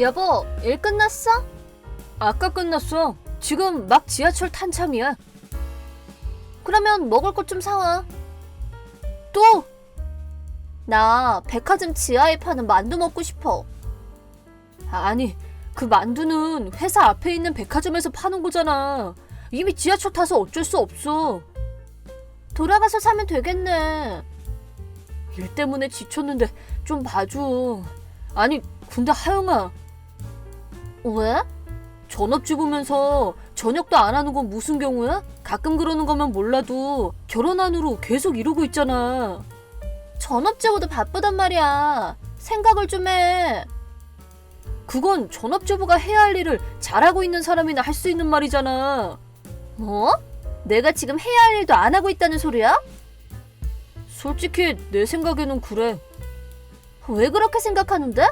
여보, 일 끝났어? 아까 끝났어. 지금 막 지하철 탄 참이야. 그러면 먹을 것 좀 사와. 또? 나 백화점 지하에 파는 만두 먹고 싶어. 아니, 그 만두는 회사 앞에 있는 백화점에서 파는 거잖아. 이미 지하철 타서 어쩔 수 없어. 돌아가서 사면 되겠네. 일 때문에 지쳤는데 좀 봐줘. 아니, 근데 하영아. 왜? 전업주 부면서 저녁도 안 하는 건 무슨 경우야? 가끔 그러는 거면 몰라도 결혼한 후로 계속 이러고 있잖아. 전업주부도 바쁘단 말이야. 생각을 좀 해. 그건 전업주부가 해야 할 일을 잘하고 있는 사람이나 할 수 있는 말이잖아. 뭐? 내가 지금 해야 할 일도 안 하고 있다는 소리야? 솔직히 내 생각에는 그래. 왜 그렇게 생각하는데?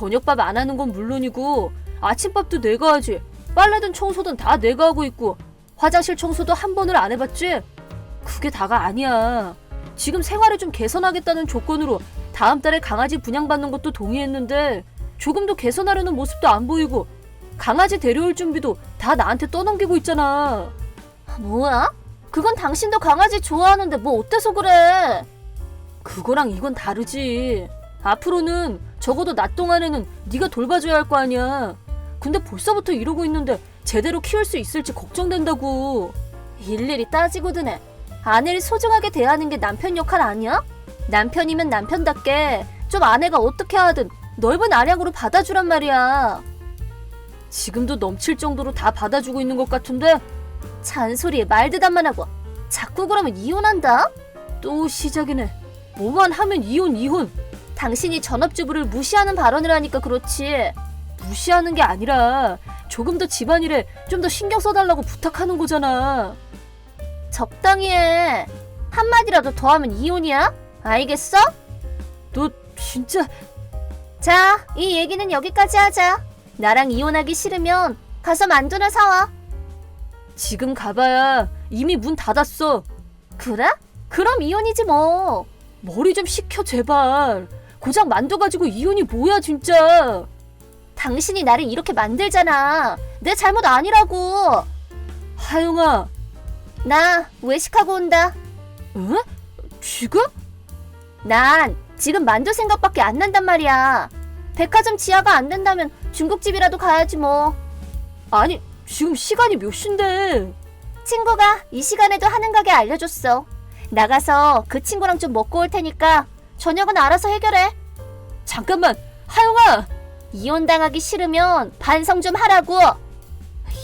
저녁밥 안 하는 건 물론이고 아침밥도 내가 하지. 빨래든 청소든 다 내가 하고 있고 화장실 청소도 한 번을 안 해봤지? 그게 다가 아니야. 지금 생활을 좀 개선하겠다는 조건으로 다음 달에 강아지 분양받는 것도 동의했는데 조금도 개선하려는 모습도 안 보이고 강아지 데려올 준비도 다 나한테 떠넘기고 있잖아. 뭐야? 그건 당신도 강아지 좋아하는데 뭐 어때서 그래? 그거랑 이건 다르지. 앞으로는 적어도 낮 동안에는 네가 돌봐줘야 할 거 아니야. 근데 벌써부터 이러고 있는데 제대로 키울 수 있을지 걱정된다고. 일일이 따지고 드네. 아내를 소중하게 대하는 게 남편 역할 아니야? 남편이면 남편답게 좀 아내가 어떻게 하든 넓은 아량으로 받아주란 말이야. 지금도 넘칠 정도로 다 받아주고 있는 것 같은데 잔소리에 말대답만 하고 자꾸 그러면 이혼한다? 또 시작이네. 뭐만 하면 이혼 이혼. 당신이 전업주부를 무시하는 발언을 하니까 그렇지. 무시하는 게 아니라 조금 더 집안일에 좀 더 신경 써달라고 부탁하는 거잖아. 적당히 해. 한마디라도 더 하면 이혼이야? 알겠어? 너 진짜 자, 이 얘기는 여기까지 하자. 나랑 이혼하기 싫으면 가서 만두나 사와. 지금 가봐야 이미 문 닫았어. 그래? 그럼 이혼이지 뭐. 머리 좀 식혀 제발. 고작 만두 가지고 이혼이 뭐야 진짜. 당신이 나를 이렇게 만들잖아. 내 잘못 아니라고. 하영아. 나 외식하고 온다. 응? 지금? 난 지금 만두 생각밖에 안 난단 말이야. 백화점 지하가 안 된다면 중국집이라도 가야지 뭐. 아니, 지금 시간이 몇 시인데? 친구가 이 시간에도 하는 가게 알려줬어. 나가서 그 친구랑 좀 먹고 올 테니까 저녁은 알아서 해결해. 잠깐만, 하영아! 이혼당하기 싫으면 반성 좀 하라고!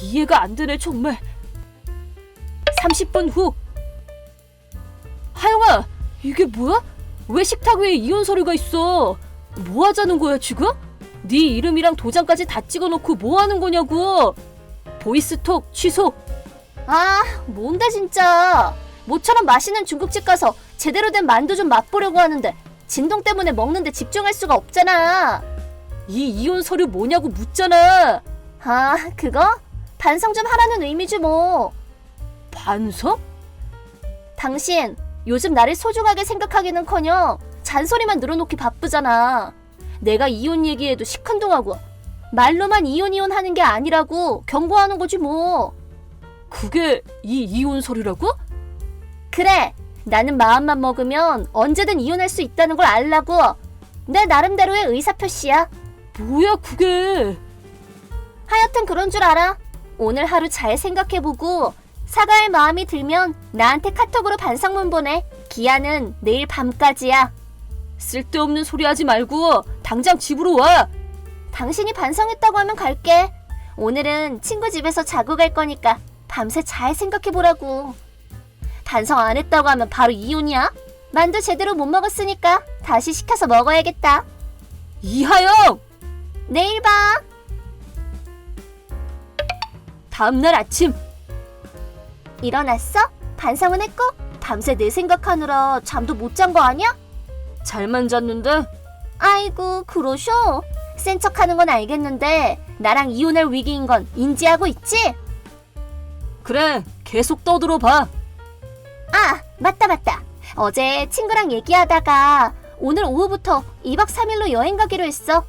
이해가 안 되네, 정말. 30분 후. 하영아, 이게 뭐야? 왜 식탁 위에 이혼 서류가 있어? 뭐 하자는 거야, 지금? 네 이름이랑 도장까지 다 찍어놓고 뭐 하는 거냐고! 보이스톡 취소! 아, 뭔데 진짜! 모처럼 맛있는 중국집 가서 제대로 된 만두 좀 맛보려고 하는데 진동 때문에 먹는데 집중할 수가 없잖아. 이 이혼 서류 뭐냐고 묻잖아. 아, 그거? 반성 좀 하라는 의미지 뭐. 반성? 당신 요즘 나를 소중하게 생각하기는커녕 잔소리만 늘어놓기 바쁘잖아. 내가 이혼 얘기해도 시큰둥하고 말로만 이혼 이혼 하는 게 아니라고 경고하는 거지 뭐. 그게 이 이혼 서류라고? 그래. 나는 마음만 먹으면 언제든 이혼할 수 있다는 걸 알라고. 내 나름대로의 의사표시야. 뭐야 그게? 하여튼 그런 줄 알아. 오늘 하루 잘 생각해보고 사과할 마음이 들면 나한테 카톡으로 반성문 보내. 기한은 내일 밤까지야. 쓸데없는 소리 하지 말고 당장 집으로 와. 당신이 반성했다고 하면 갈게. 오늘은 친구 집에서 자고 갈 거니까 밤새 잘 생각해보라고. 반성 안 했다고 하면 바로 이혼이야? 만두 제대로 못 먹었으니까 다시 시켜서 먹어야겠다. 이하영! 내일 봐. 다음날 아침 일어났어? 반성은 했고? 밤새 내 생각하느라 잠도 못 잔 거 아니야? 잘만 잤는데? 아이고 그러셔 센 척하는 건 알겠는데 나랑 이혼할 위기인 건 인지하고 있지? 그래 계속 떠들어 봐 아, 맞다, 맞다. 어제 친구랑 얘기하다가 오늘 오후부터 2박 3일로 여행 가기로 했어.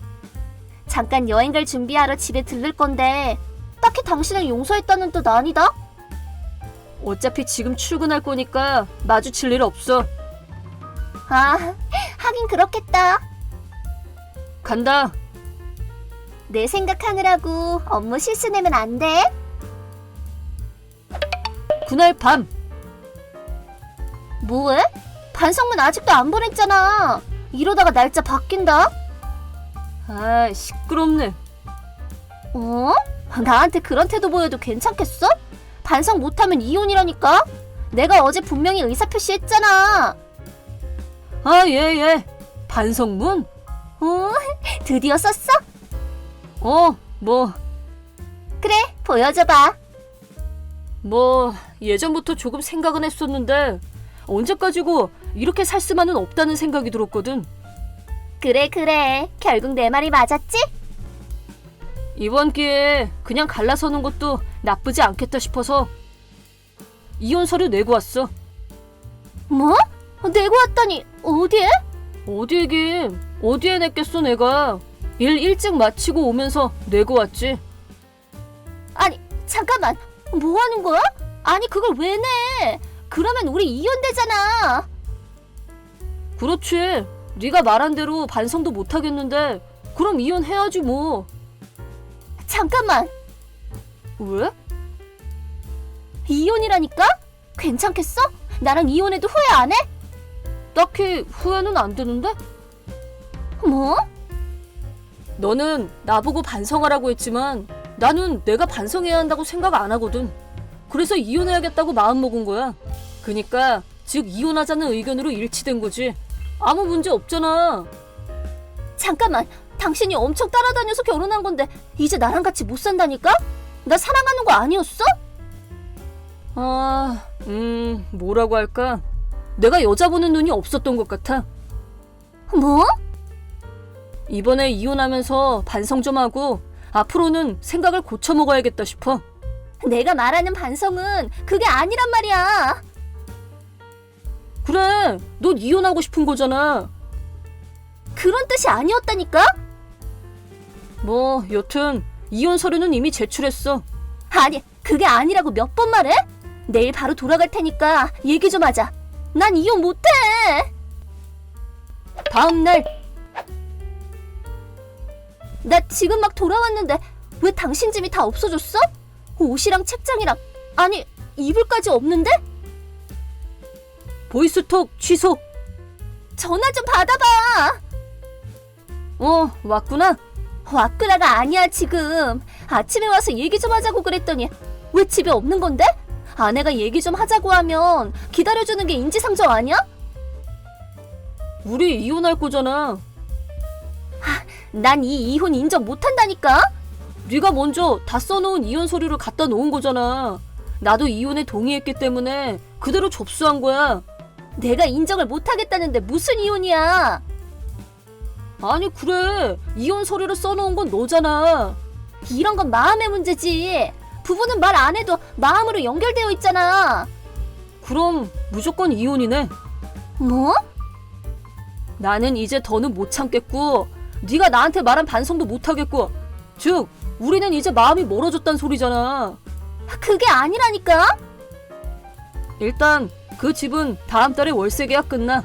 잠깐 여행 갈 준비하러 집에 들를 건데 딱히 당신을 용서했다는 뜻 아니다? 어차피 지금 출근할 거니까 마주칠 일 없어. 아, 하긴 그렇겠다. 간다. 내 생각하느라고 업무 실수 내면 안 돼. 그날 밤. 뭐해? 반성문 아직도 안 보냈잖아. 이러다가 날짜 바뀐다. 아, 시끄럽네. 어? 나한테 그런 태도 보여도 괜찮겠어? 반성 못하면 이혼이라니까? 내가 어제 분명히 의사표시 했잖아. 아, 예, 예. 반성문? 어, 드디어 썼어? 어, 뭐. 그래, 보여줘봐. 뭐, 예전부터 조금 생각은 했었는데, 언제까지고 이렇게 살 수만은 없다는 생각이 들었거든. 그래, 그래. 결국 내 말이 맞았지? 이번 기회에 그냥 갈라서는 것도 나쁘지 않겠다 싶어서 이혼 서류 내고 왔어. 뭐? 내고 왔다니 어디에? 어디에긴 어디에 냈겠어 내가 일 일찍 마치고 오면서 내고 왔지. 아니 잠깐만 뭐 하는 거야? 아니 그걸 왜 내? 그러면 우리 이혼되잖아. 그렇지. 네가 말한 대로 반성도 못 하겠는데 그럼 이혼해야지 뭐. 잠깐만. 왜? 이혼이라니까? 괜찮겠어? 나랑 이혼해도 후회 안 해? 딱히 후회는 안 되는데? 뭐? 너는 나보고 반성하라고 했지만 나는 내가 반성해야 한다고 생각 안 하거든. 그래서 이혼해야겠다고 마음먹은 거야. 그니까 즉 이혼하자는 의견으로 일치된 거지. 아무 문제 없잖아. 잠깐만. 당신이 엄청 따라다녀서 결혼한 건데 이제 나랑 같이 못 산다니까? 나 사랑하는 거 아니었어? 아, 음, 뭐라고 할까? 내가 여자 보는 눈이 없었던 것 같아. 뭐? 이번에 이혼하면서 반성 좀 하고 앞으로는 생각을 고쳐 먹어야겠다 싶어. 내가 말하는 반성은 그게 아니란 말이야. 그래, 넌 이혼하고 싶은 거잖아. 그런 뜻이 아니었다니까? 뭐, 여튼 이혼 서류는 이미 제출했어. 아니, 그게 아니라고 몇 번 말해? 내일 바로 돌아갈 테니까 얘기 좀 하자. 난 이혼 못해. 다음 날. 나 지금 막 돌아왔는데 왜 당신 짐이 다 없어졌어? 옷이랑 책장이랑 아니 이불까지 없는데? 보이스톡 취소. 전화 좀 받아봐. 어, 왔구나. 왔구나가 아니야, 지금. 아침에 와서 얘기 좀 하자고 그랬더니 왜 집에 없는 건데? 아내가 얘기 좀 하자고 하면 기다려주는 게 인지상정 아니야? 우리 이혼할 거잖아. 난 이 이혼 인정 못한다니까? 네가 먼저 다 써놓은 이혼 서류를 갖다 놓은 거잖아. 나도 이혼에 동의했기 때문에 그대로 접수한 거야. 내가 인정을 못하겠다는데 무슨 이혼이야? 아니 그래 이혼 서류를 써놓은 건 너잖아 이런 건 마음의 문제지 부부는 말 안 해도 마음으로 연결되어 있잖아 그럼 무조건 이혼이네 뭐? 나는 이제 더는 못 참겠고 네가 나한테 말한 반성도 못 하겠고 즉 우리는 이제 마음이 멀어졌단 소리잖아 그게 아니라니까 일단 그 집은 다음 달에 월세 계약 끝나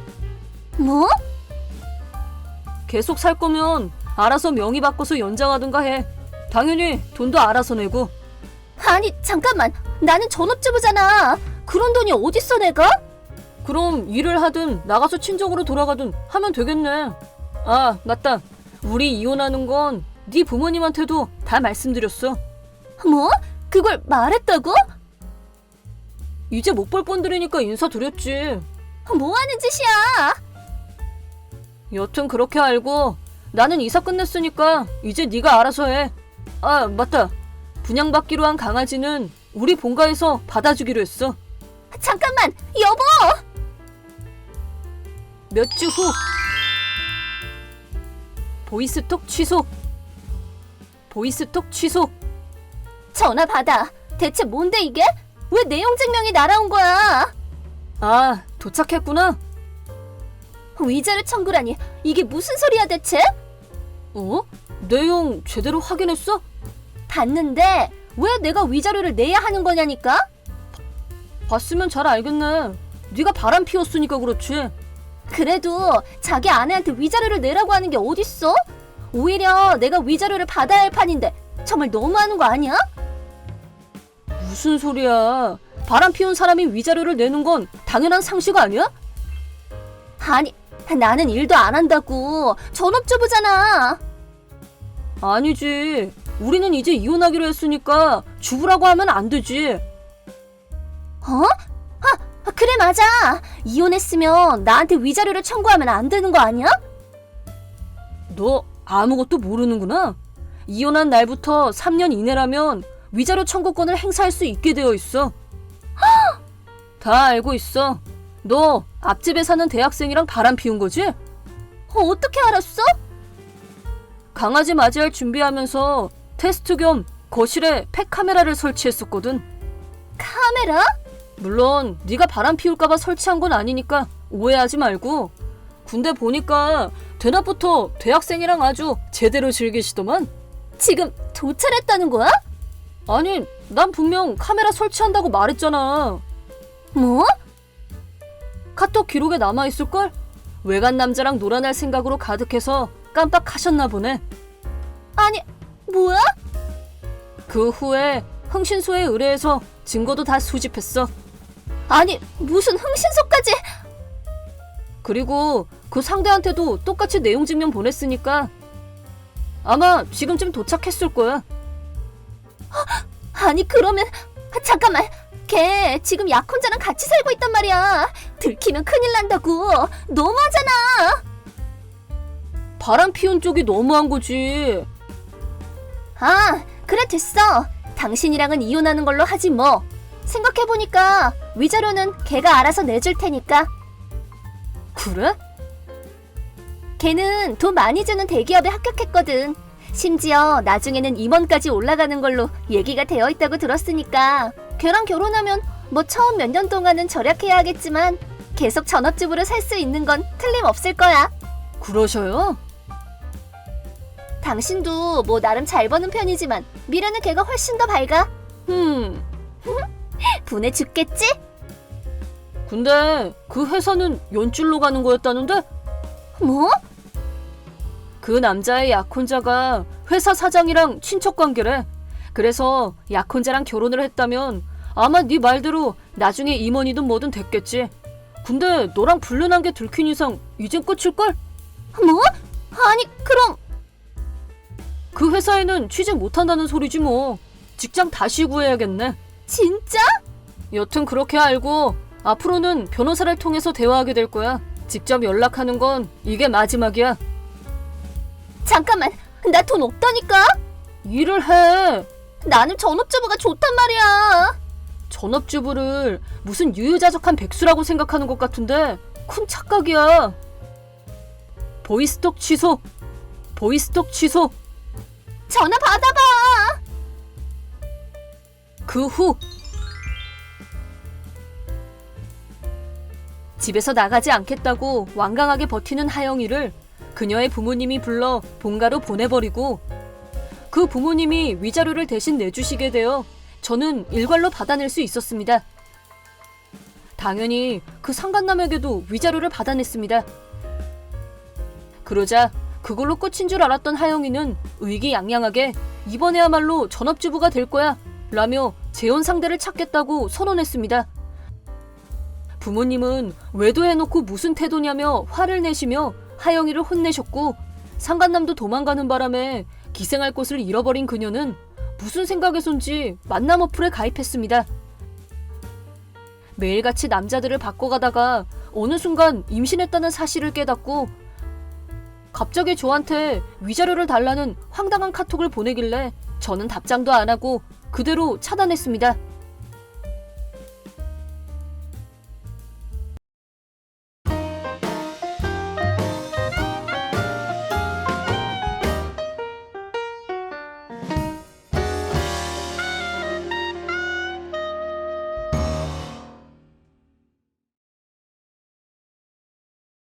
뭐? 계속 살 거면 알아서 명의 바꿔서 연장하든가 해. 당연히 돈도 알아서 내고. 아니 잠깐만 나는 전업주부잖아. 그런 돈이 어딨어 내가? 그럼 일을 하든 나가서 친정으로 돌아가든 하면 되겠네. 아 맞다. 우리 이혼하는 건 네 부모님한테도 다 말씀드렸어. 뭐? 그걸 말했다고? 이제 못 볼 뻔들이니까 인사드렸지. 뭐 하는 짓이야? 여튼 그렇게 알고 나는 이사 끝냈으니까 이제 네가 알아서 해. 아 맞다. 분양받기로 한 강아지는 우리 본가에서 받아주기로 했어. 잠깐만 여보. 몇 주 후. 보이스톡 취소. 보이스톡 취소. 전화 받아. 대체 뭔데 이게? 왜 내용 증명이 날아온 거야? 아 도착했구나. 위자료 청구라니 이게 무슨 소리야 대체? 어? 내용 제대로 확인했어? 봤는데 왜 내가 위자료를 내야 하는 거냐니까? 봤으면 잘 알겠네. 네가 바람 피웠으니까 그렇지. 그래도 자기 아내한테 위자료를 내라고 하는 게 어딨어? 오히려 내가 위자료를 받아야 할 판인데 정말 너무하는 거 아니야? 무슨 소리야? 바람 피운 사람이 위자료를 내는 건 당연한 상식 아니야? 아니, 나는 일도 안 한다고. 전업주부잖아. 아니지. 우리는 이제 이혼하기로 했으니까 주부라고 하면 안 되지. 어? 아, 그래 맞아. 이혼했으면 나한테 위자료를 청구하면 안 되는 거 아니야? 너 아무것도 모르는구나. 이혼한 날부터 3년 이내라면 위자료 청구권을 행사할 수 있게 되어 있어. 다 알고 있어. 너 앞집에 사는 대학생이랑 바람 피운 거지? 어, 어떻게 알았어? 강아지 맞이할 준비하면서 테스트 겸 거실에 팩 카메라를 설치했었거든. 카메라? 물론 네가 바람 피울까봐 설치한 건 아니니까 오해하지 말고. 군대 보니까 대낮부터 대학생이랑 아주 제대로 즐기시더만. 지금 도찰했다는 거야? 아니, 난 분명 카메라 설치한다고 말했잖아. 뭐? 카톡 기록에 남아있을걸? 외간 남자랑 놀아날 생각으로 가득해서 깜빡하셨나 보네. 아니, 뭐야? 그 후에 흥신소에 의뢰해서 증거도 다 수집했어. 아니, 무슨 흥신소까지? 그리고 그 상대한테도 똑같이 내용 증명 보냈으니까 아마 지금쯤 도착했을 거야. 아니, 그러면 잠깐만. 걔 지금 약혼자랑 같이 살고 있단 말이야. 들키면 큰일 난다고. 너무하잖아. 바람 피운 쪽이 너무한 거지. 아, 그래 됐어. 당신이랑은 이혼하는 걸로 하지 뭐. 생각해보니까 위자료는 걔가 알아서 내줄 테니까. 그래? 걔는 돈 많이 주는 대기업에 합격했거든. 심지어 나중에는 임원까지 올라가는 걸로 얘기가 되어 있다고 들었으니까 걔랑 결혼하면 뭐 처음 몇 년 동안은 절약해야 하겠지만 계속 전업주부로 살 수 있는 건 틀림없을 거야. 그러셔요? 당신도 뭐 나름 잘 버는 편이지만 미래는 걔가 훨씬 더 밝아. 음. 분해 죽겠지? 근데 그 회사는 연줄로 가는 거였다는데? 뭐? 그 남자의 약혼자가 회사 사장이랑 친척 관계래. 그래서 약혼자랑 결혼을 했다면 아마 네 말대로 나중에 임원이든 뭐든 됐겠지. 근데 너랑 불륜한 게 들킨 이상 이젠 끝일걸? 뭐? 아니 그럼 그 회사에는 취직 못한다는 소리지 뭐. 직장 다시 구해야겠네. 진짜? 여튼 그렇게 알고 앞으로는 변호사를 통해서 대화하게 될 거야. 직접 연락하는 건 이게 마지막이야. 잠깐만, 나 돈 없다니까? 일을 해. 나는 전업주부가 좋단 말이야. 전업주부를 무슨 유유자적한 백수라고 생각하는 것 같은데 큰 착각이야. 보이스톡 취소. 보이스톡 취소. 전화 받아봐. 그 후 집에서 나가지 않겠다고 완강하게 버티는 하영이를 그녀의 부모님이 불러 본가로 보내버리고 그 부모님이 위자료를 대신 내주시게 되어 저는 일괄로 받아낼 수 있었습니다. 당연히 그 상간남에게도 위자료를 받아냈습니다. 그러자 그걸로 끝인 줄 알았던 하영이는 의기양양하게 이번에야말로 전업주부가 될 거야 라며 재혼 상대를 찾겠다고 선언했습니다. 부모님은 외도해놓고 무슨 태도냐며 화를 내시며 하영이를 혼내셨고 상간남도 도망가는 바람에 기생할 곳을 잃어버린 그녀는 무슨 생각에선지 만남 어플에 가입했습니다. 매일같이 남자들을 바꿔가다가 어느 순간 임신했다는 사실을 깨닫고 갑자기 저한테 위자료를 달라는 황당한 카톡을 보내길래 저는 답장도 안 하고 그대로 차단했습니다.